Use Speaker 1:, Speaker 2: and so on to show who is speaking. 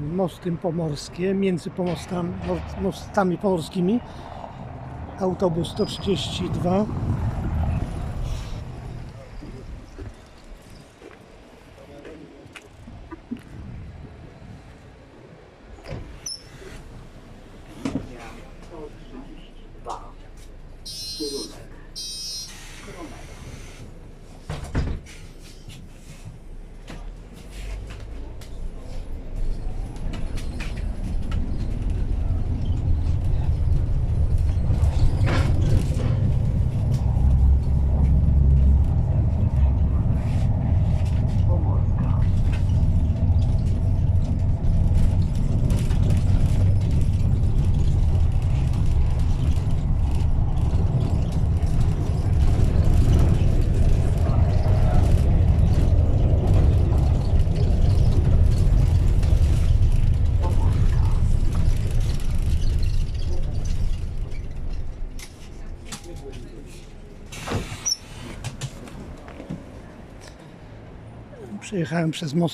Speaker 1: mosty pomorskie, między pomostami, mostami pomorskimi. Autobus 132. Przejechałem przez most